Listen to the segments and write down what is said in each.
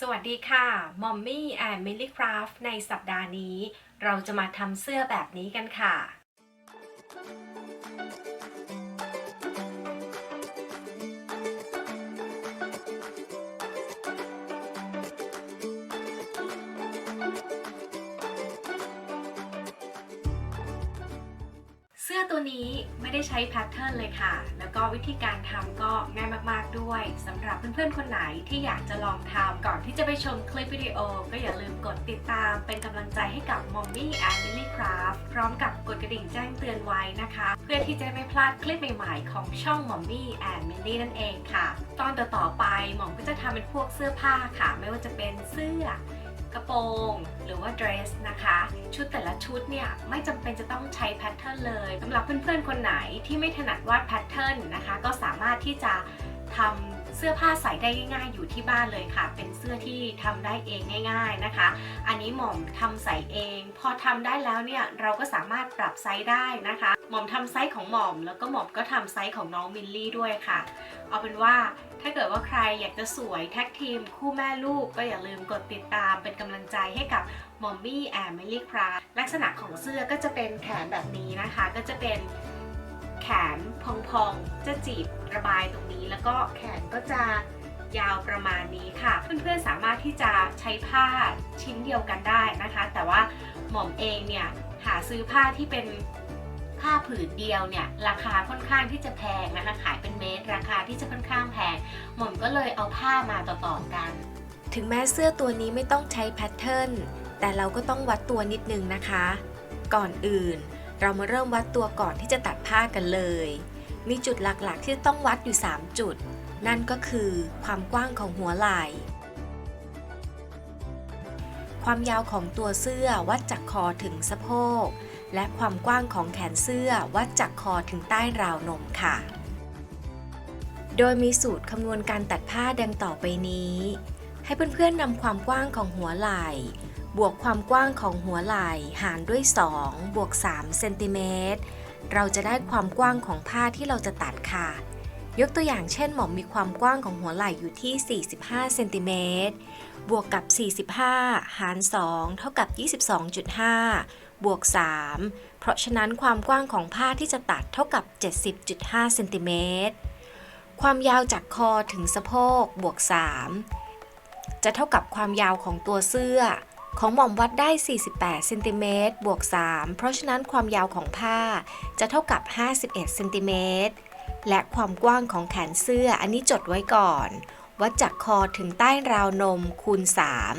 สวัสดีค่ะมอมมี่แอนมิลลี่คราฟในสัปดาห์นี้ เราจะมาทำเสื้อแบบนี้กันค่ะ เสื้อตัวนี้ไม่ได้ใช้แพทเทิร์นเลยค่ะ ก็วิธีการทำก็ง่ายมากๆด้วยสำหรับเพื่อนๆคนไหนที่อยากจะลองทำก่อนที่จะไปชมคลิปวิดีโอ ก็อย่าลืมกดติดตามเป็นกำลังใจให้กับ Mommy and Millie Craft พร้อมกับกดกระดิ่งแจ้งเตือนไว้นะคะ เพื่อที่จะไม่พลาดคลิปใหม่ๆของช่อง Mommy and Millie นั่นเองค่ะ ตอนต่อๆไปหมอมก็จะทำเป็นพวกเสื้อผ้าค่ะ ไม่ว่าจะเป็นเสื้อ กระโปรงหรือว่าเดรสนะคะ ชุดแต่ละชุดเนี่ยไม่จำเป็นจะต้องใช้แพทเทิร์นเลยสำหรับเพื่อนๆคนไหนที่ไม่ถนัดวาดแพทเทิร์นนะคะ ก็สามารถที่จะทำ เสื้อผ้าใส่ได้ง่ายๆอยู่ที่บ้านเลยค่ะ เป็นเสื้อที่ทำได้เองง่าย ๆนะคะ อันนี้หม่อมทำใส่เอง พอทำได้แล้วเนี่ยเราก็สามารถปรับไซส์ได้นะคะ หม่อมทำไซส์ของหม่อม แล้วก็หม่อมก็ทำไซส์ของน้องมิลลี่ด้วยค่ะ เอาเป็นว่าถ้าเกิดว่าใครอยากจะสวยแท็กทีม คู่แม่ลูกก็อย่าลืมกดติดตามเป็นกำลังใจให้กับมอมมี่แอนมิลลี่คราลักษณะของเสื้อก็จะเป็นแขนแบบนี้นะคะ ก็จะเป็น แขนพองๆ จะจีบระบายตรงนี้ แล้วก็แขนก็จะยาวประมาณนี้ค่ะ เพื่อนๆสามารถที่จะใช้ผ้าชิ้นเดียวกันได้นะคะ แต่ว่าหม่อมเองเนี่ยหาซื้อผ้าที่เป็นผ้าผืนเดียวเนี่ยราคาค่อนข้างที่จะแพงนะคะขายเป็นเมตรราคาที่จะค่อนข้างแพงหม่อมก็เลยเอาผ้ามาต่อๆกัน ถึงแม้เสื้อตัวนี้ไม่ต้องใช้แพทเทิร์นแต่เราก็ต้องวัดตัวนิดนึงนะคะ ก่อนอื่น เรามาเริ่มวัดตัวก่อนที่จะตัดผ้ากันเลย มีจุดหลักๆ ที่ต้องวัดอยู่ 3 จุด นั่นก็คือความกว้างของหัวไหล่ ความยาวของตัวเสื้อวัดจากคอถึงสะโพก และความกว้างของแขนเสื้อวัดจากคอถึงใต้ราวนมค่ะ โดยมีสูตรคำนวณการตัดผ้าดังต่อไปนี้ ให้เพื่อนๆนำความกว้างของหัวไหล่ บวกความกว้างของหัวไหล่หารด้วย 2 บวก3เซนติเมตรเราจะได้ความกว้างของผ้าที่เราจะตัดค่ะ ยกตัวอย่างเช่นหมอมมีความกว้างของหัวไหล่อยู่ที่ 45เซนติเมตรบวกกับ 45 หาร 2 เท่ากับ 22.5 บวก 3 เพราะฉะนั้นความกว้างของผ้าที่จะตัดเท่ากับ 70.5เซนติเมตรความยาวจากคอถึงสะโพกบวก 3 จะเท่ากับความยาวของตัวเสื้อ ของหม่อมวัดได้ 48 เซนติเมตรบวก 3 เพราะฉะนั้นความยาวของผ้าจะเท่ากับ 51 เซนติเมตร และความกว้างของแขนเสื้ออันนี้จดไว้ก่อน วัดจากคอถึงใต้ราวนมคูณ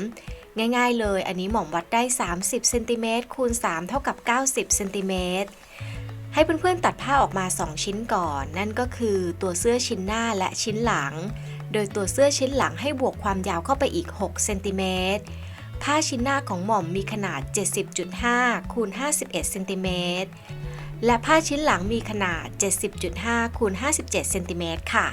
3 ง่ายๆเลย อันนี้หม่อมวัดได้ 30 เซนติเมตรคูณ 3 เท่ากับ 90 เซนติเมตรให้เพื่อนๆตัดผ้าออกมา 2 ชิ้นก่อน นั่นก็คือตัวเสื้อชิ้นหน้าและชิ้นหลัง โดยตัวเสื้อชิ้นหลังให้บวกความยาวเข้าไปอีก 6 เซนติเมตร ผ้าชิ้นหน้าของหม่อมมีขนาด 70.5 คูณ 51 เซนติเมตร และผ้าชิ้นหลังมีขนาด 70.5 คูณ 57 เซนติเมตรค่ะ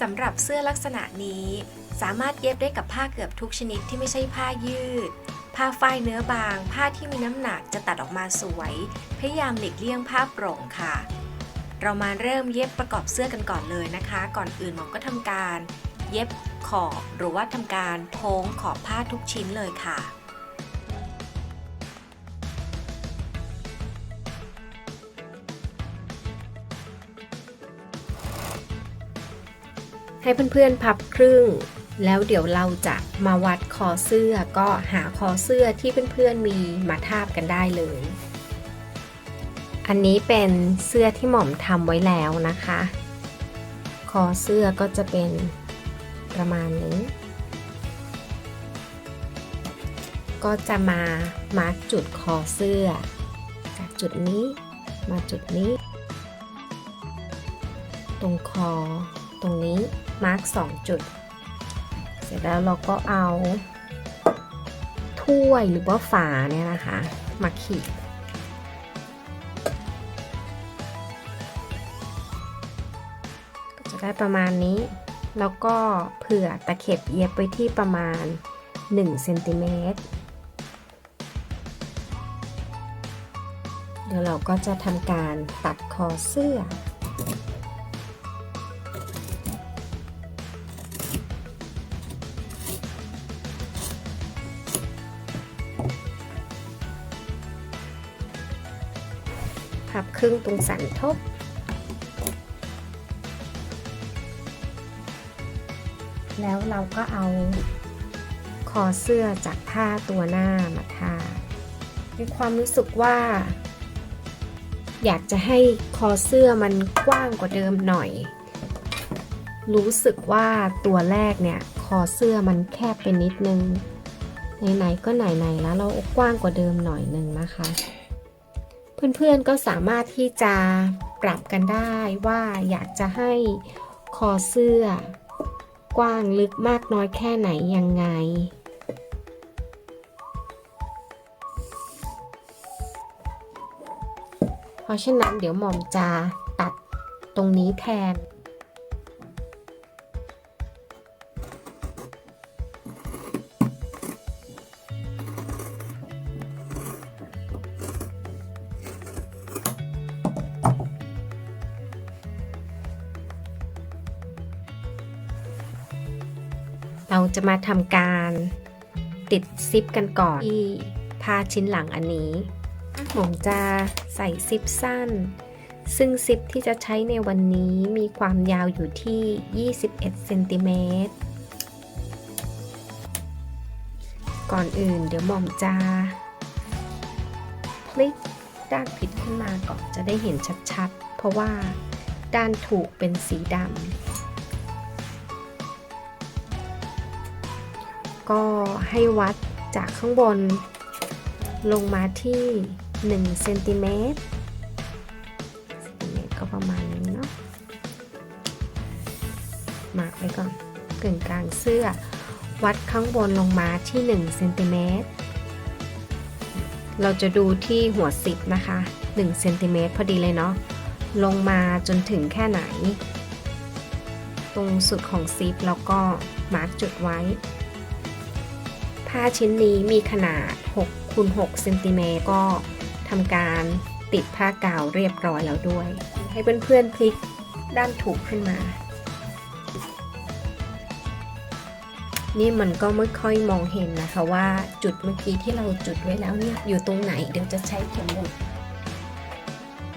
สำหรับเสื้อลักษณะนี้สามารถเย็บได้กับผ้าเกือบทุกชนิดที่ไม่ใช่ผ้ายืด ผ้าฝ้ายเนื้อบาง ผ้าที่มีน้ำหนักจะตัดออกมาสวย พยายามหลีกเลี่ยงผ้าโปร่งค่ะ เรามาเริ่มเย็บประกอบเสื้อกันก่อนเลยนะคะ ก่อนอื่นหมอก็ทำการเย็บขอบหรือว่าทำการโพ้งขอบผ้าทุกชิ้นเลยค่ะให้เพื่อนๆพับครึ่ง แล้วเดี๋ยวเราจะมาวัดคอเสื้อก็หาคอเสื้อที่เพื่อนๆมีมาทาบกันได้เลย อันนี้เป็นเสื้อที่หม่อมทำไว้แล้วนะคะ คอเสื้อก็จะเป็นประมาณนี้ ก็จะมามาร์กจุดคอเสื้อ จากจุดนี้มาจุดนี้ ตรงคอ ตรงนี้มาร์กสองจุด เสร็จแล้วเราก็เอา ถ้วยหรือว่าฝาเนี่ยนะคะ มาขีด ได้ประมาณนี้ แล้วก็เผื่อตะเข็บเย็บไปที่ประมาณ1เซนติเมตรเดี๋ยวเราก็จะทำการตัดคอเสื้อ พับครึ่งตรงสันทบ แล้วเราก็เอาคอเสื้อจากผ้าตัวหน้ามาทา มีความรู้สึกว่า อยากจะให้คอเสื้อมันกว้างกว่าเดิมหน่อย รู้สึกว่าตัวแรกเนี่ยคอเสื้อมันแคบไปนิดนึง ไหนๆก็ไหนๆแล้วเราอากว้างกว่าเดิมหน่อยนึงนะคะ เพื่อนๆก็สามารถที่จะปรับกันได้ว่าอยากจะให้คอเสื้อ กว้างลึกมากน้อยแค่ไหนยังไง เพราะฉะนั้นเดี๋ยวหม่อมจะตัดตรงนี้แทน มาทำการติดซิปกันก่อนที่ผ้าชิ้นหลังอันนี้ ผมจะใส่ซิปสั้น ซึ่งซิปที่จะใช้ในวันนี้มีความยาวอยู่ที่ 21เซนติเมตรก่อนอื่นเดี๋ยวหม่อมจะพลิกด้านผิดขึ้นมาก่อนจะได้เห็นชัดๆ เพราะว่าด้านถูกเป็นสีดำ ก็ให้วัดจากข้างบน ลงมาที่1เซนติเมตรเซนติเมตรก็ประมาณนี้เนาะมาร์กไว้ก่อนกึ่งกลางเสื้อ วัดข้างบนลงมาที่1เซนติเมตรเราจะดูที่หัวซิปนะคะ1เซนติเมตรพอดีเลยเนาะลงมาจนถึงแค่ไหน ตรงสุดของซิปแล้วก็มาร์กจุดไว้ ผ้าชิ้นนี้มีขนาด6คูณ6เซนติเมตรก็ทำการติดผ้ากาวเรียบร้อยแล้วด้วย ให้เพื่อนๆพลิกด้านถูกขึ้นมา นี่มันก็ไม่ค่อยมองเห็นนะคะว่าจุดเมื่อกี้ที่เราจุดไว้แล้วเนี่ยอยู่ตรงไหนเดี๋ยวจะใช้เข็มหมุด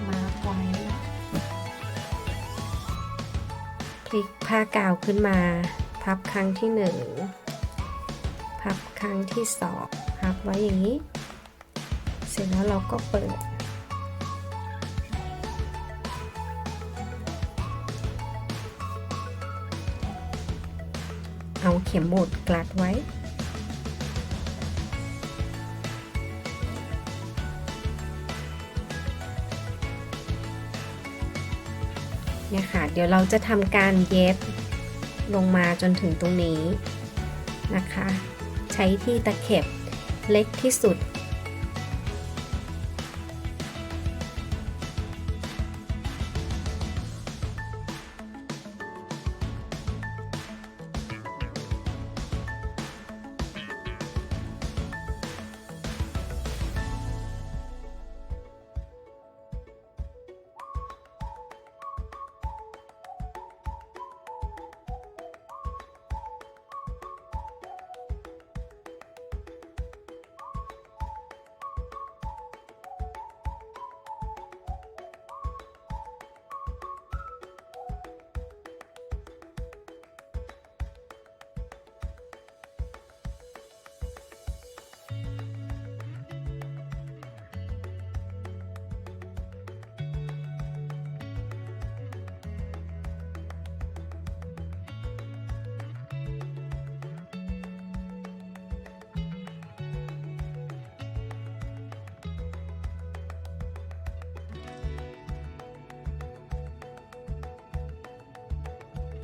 มาไว้พลิกผ้ากาวขึ้นมา พับครั้งที่หนึ่ง พับครั้งที่สองพับไว้อย่างนี้ เสร็จแล้วเราก็เปิด เอาเข็มหมุดกลัดไว้เนี่ยค่ะ เดี๋ยวเราจะทำการเย็บลงมาจนถึงตรงนี้นะคะ ใช้ที่ตะเข็บเล็กที่สุด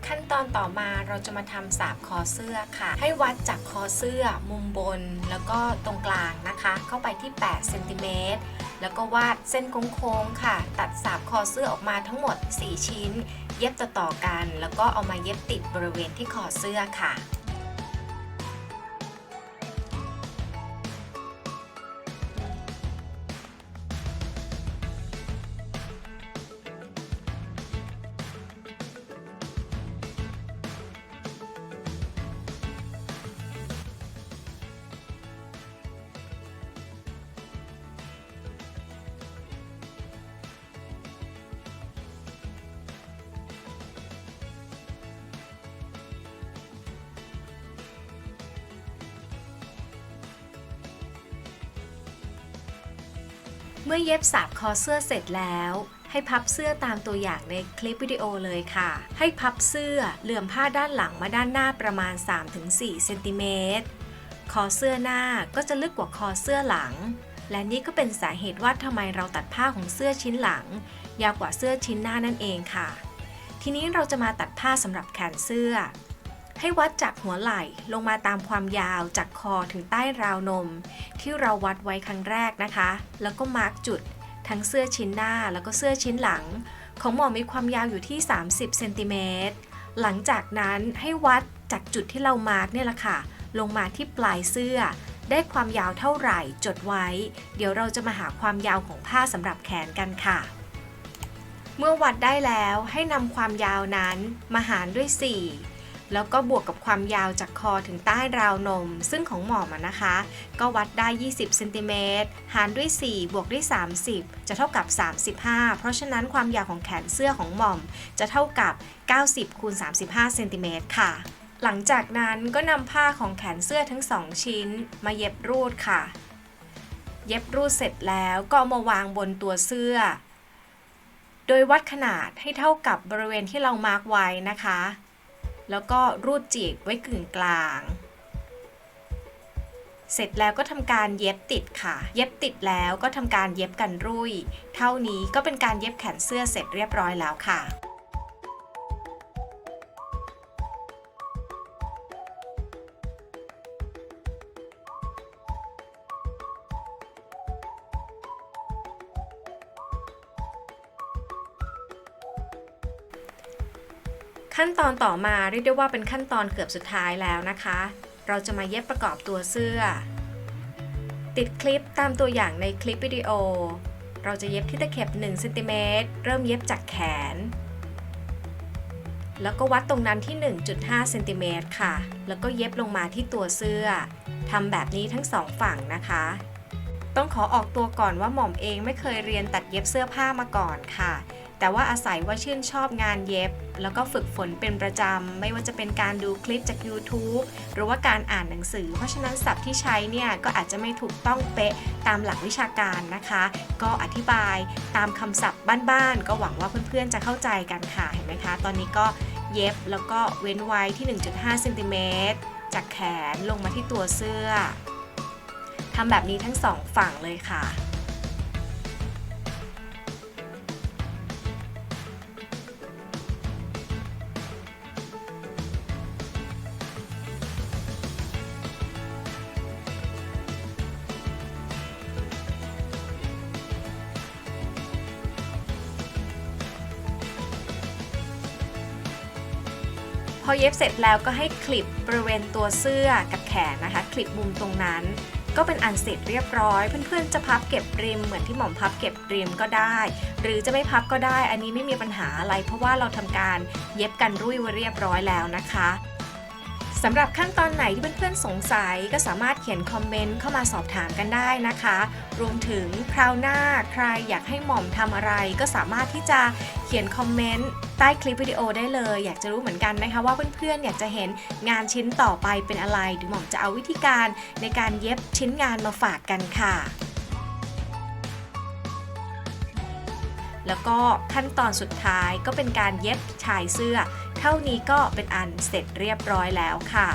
ขั้นตอนต่อมาเราจะมาทำสาบคอเสื้อค่ะ ให้วัดจากคอเสื้อมุมบน แล้วก็ตรงกลางนะคะ เข้าไปที่8เซนติเมตรแล้วก็วาดเส้นโค้งๆค่ะ ตัดสาบคอเสื้อออกมาทั้งหมด 4 ชิ้น เย็บต่อๆกัน แล้วก็เอามาเย็บติดบริเวณที่คอเสื้อค่ะ เมื่อเย็บสาบคอเสื้อเสร็จแล้ว ให้พับเสื้อตามตัวอย่างในคลิปวิดีโอเลยค่ะ ให้พับเสื้อเหลื่อมผ้าด้านหลังมาด้านหน้าประมาณ 3-4 เซนติเมตร คอเสื้อหน้าก็จะลึกกว่าคอเสื้อหลัง และนี่ก็เป็นสาเหตุว่าทำไมเราตัดผ้าของเสื้อชิ้นหลัง ยาวกว่าเสื้อชิ้นหน้านั่นเองค่ะ ทีนี้เราจะมาตัดผ้าสำหรับแขนเสื้อ ให้วัดจากหัวไหล่ลงมาตามความยาวจากคอถึงใต้ราวนม ที่เราวัดไว้ครั้งแรกนะคะ แล้วก็มาร์กจุดทั้งเสื้อชิ้นหน้าแล้วก็เสื้อชิ้นหลัง ของหมอมีความยาวอยู่ที่ 30เซนติเมตรหลังจากนั้นให้วัดจากจุดที่เรามาร์กเนี่ยแหละค่ะ ลงมาที่ปลายเสื้อ ได้ความยาวเท่าไหร่จดไว้ เดี๋ยวเราจะมาหาความยาวของผ้าสำหรับแขนกันค่ะ เมื่อวัดได้แล้วให้นำความยาวนั้นมาหารด้วย 4 แล้วก็บวกกับความยาวจากคอถึงใต้ราวนม ซึ่งของหมอมะนะคะ ก็วัดได้ 20เซนติเมตรหารด้วย 4 บวกด้วย 30 จะเท่ากับ 35 เพราะฉะนั้นความยาวของแขนเสื้อของหม่อม จะเท่ากับ 90คูณ35เซนติเมตรค่ะ หลังจากนั้นก็นำผ้าของแขนเสื้อทั้ง 2 ชิ้น มาเย็บรูดค่ะ เย็บรูดเสร็จแล้วก็มาวางบนตัวเสื้อ โดยวัดขนาดให้เท่ากับบริเวณที่เรามาร์กไว้นะคะ แล้วก็รูดจีบไว้กึ่งกลาง เสร็จแล้วก็ทำการเย็บติดค่ะ เย็บติดแล้วก็ทำการเย็บกันรุ่ย เท่านี้ก็เป็นการเย็บแขนเสื้อเสร็จเรียบร้อยแล้วค่ะ ขั้นตอนต่อมาเรียกได้ว่าเป็นขั้นตอนเกือบสุดท้ายแล้วนะคะ เราจะมาเย็บประกอบตัวเสื้อ ติดคลิปตามตัวอย่างในคลิปวิดีโอ เราจะเย็บที่ตะเข็บ1เซนติเมตรเริ่มเย็บจากแขน แล้วก็วัดตรงนั้นที่ 1.5เซนติเมตรค่ะ แล้วก็เย็บลงมาที่ตัวเสื้อทำแบบนี้ทั้งสองฝั่งนะคะต้องขอออกตัวก่อนว่าหม่อมเองไม่เคยเรียนตัดเย็บเสื้อผ้ามาก่อนค่ะ แต่ว่าอาศัยว่าชื่นชอบงานเย็บ แล้วก็ฝึกฝนเป็นประจำ ไม่ว่าจะเป็นการดูคลิปจาก YouTube หรือว่าการอ่านหนังสือ เพราะฉะนั้นศัพท์ที่ใช้เนี่ยก็อาจจะไม่ถูกต้องเป๊ะตามหลักวิชาการนะคะ ก็อธิบายตามคำศัพท์บ้านๆ ก็หวังว่าเพื่อนๆจะเข้าใจกันค่ะ เห็นไหมคะ ตอนนี้ก็เย็บแล้วก็เว้นไว้ที่ 1.5เซนติเมตรจากแขนลงมาที่ตัวเสื้อทำแบบนี้ทั้งสองฝั่งเลยค่ะ พอเย็บเสร็จแล้วก็ให้คลิปบริเวณตัวเสื้อกับแขนนะคะ คลิปมุมตรงนั้น ก็เป็นอันเสร็จเรียบร้อย เพื่อนๆจะพับเก็บริมเหมือนที่หม่อมพับเก็บริมก็ได้ หรือจะไม่พับก็ได้ อันนี้ไม่มีปัญหาอะไร เพราะว่าเราทำการเย็บกันรุ่ยไว้เรียบร้อยแล้วนะคะ สำหรับขั้นตอนไหนที่เพื่อนๆสงสัยก็สามารถเขียนคอมเมนต์เข้ามาสอบถามกันได้นะคะ รวมถึงคราวหน้าใครอยากให้หม่อมทำอะไร ก็สามารถที่จะเขียนคอมเมนต์ใต้คลิปวิดีโอได้เลย อยากจะรู้เหมือนกันนะคะ ว่าเพื่อนๆอยากจะเห็นงานชิ้นต่อไปเป็นอะไรเดี๋ยวหม่อมจะเอาวิธีการในการเย็บชิ้นงานมาฝากกันค่ะแล้วก็ขั้นตอนสุดท้ายก็เป็นการเย็บชายเสื้อ ท่านี้ก็เป็นอันเสร็จเรียบร้อยแล้วค่ะ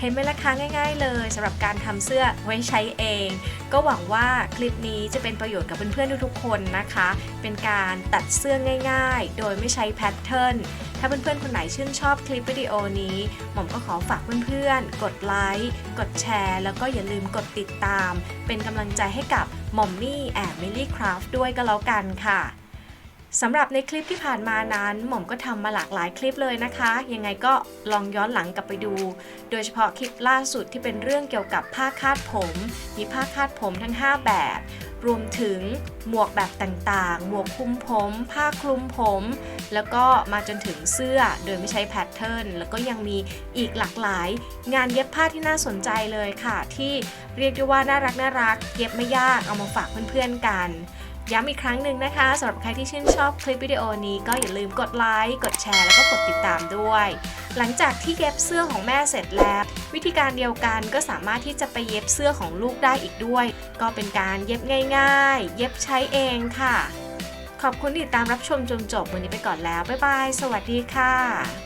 เห็นไหมล่ะคะง่าย ๆ เลยสำหรับการทำเสื้อไว้ใช้เอง ก็หวังว่าคลิปนี้จะเป็นประโยชน์กับเพื่อนๆทุกๆคนนะคะ เป็นการตัดเสื้อง่าย ๆ โดยไม่ใช้แพทเทิร์นถ้าเพื่อนๆคนไหนชื่นชอบคลิปวิดีโอนี้ หม่อมก็ขอฝากเพื่อนๆ กดไลค์ กดแชร์ แล้วก็อย่าลืมกดติดตาม เป็นกำลังใจให้กับหม่อมมี่แอบมิลลี่คราฟด้วยก็แล้วกันค่ะ สำหรับในคลิปที่ผ่านมานั้น หม่อมก็ทำมาหลากหลายคลิปเลยนะคะ ยังไงก็ลองย้อนหลังกลับไปดู โดยเฉพาะคลิปล่าสุดที่เป็นเรื่องเกี่ยวกับผ้าคาดผม มีผ้าคาดผมทั้ง 5 แบบ รวมถึงหมวกแบบต่างๆ หมวกคลุมผม ผ้าคลุมผม แล้วก็มาจนถึงเสื้อโดยไม่ใช้แพทเทิร์น แล้วก็ยังมีอีกหลากหลาย งานเย็บผ้าที่น่าสนใจเลยค่ะ ที่เรียกได้ว่าน่ารักน่ารัก เย็บไม่ยากเอามาฝากเพื่อนๆกัน ย้ำอีกครั้งหนึ่งนะคะสำหรับใครที่ชื่นชอบคลิปวิดีโอนี้ก็อย่าลืมกดไลค์ กดแชร์ แล้วก็กดติดตามด้วย หลังจากที่เย็บเสื้อของแม่เสร็จแล้ว วิธีการเดียวกันก็สามารถที่จะไปเย็บเสื้อของลูกได้อีกด้วย ก็เป็นการเย็บง่าย ๆ เย็บใช้เองค่ะ ขอบคุณที่ติดตามรับชมจนจบวันนี้ไปก่อนแล้วบ๊ายบาย สวัสดีค่ะ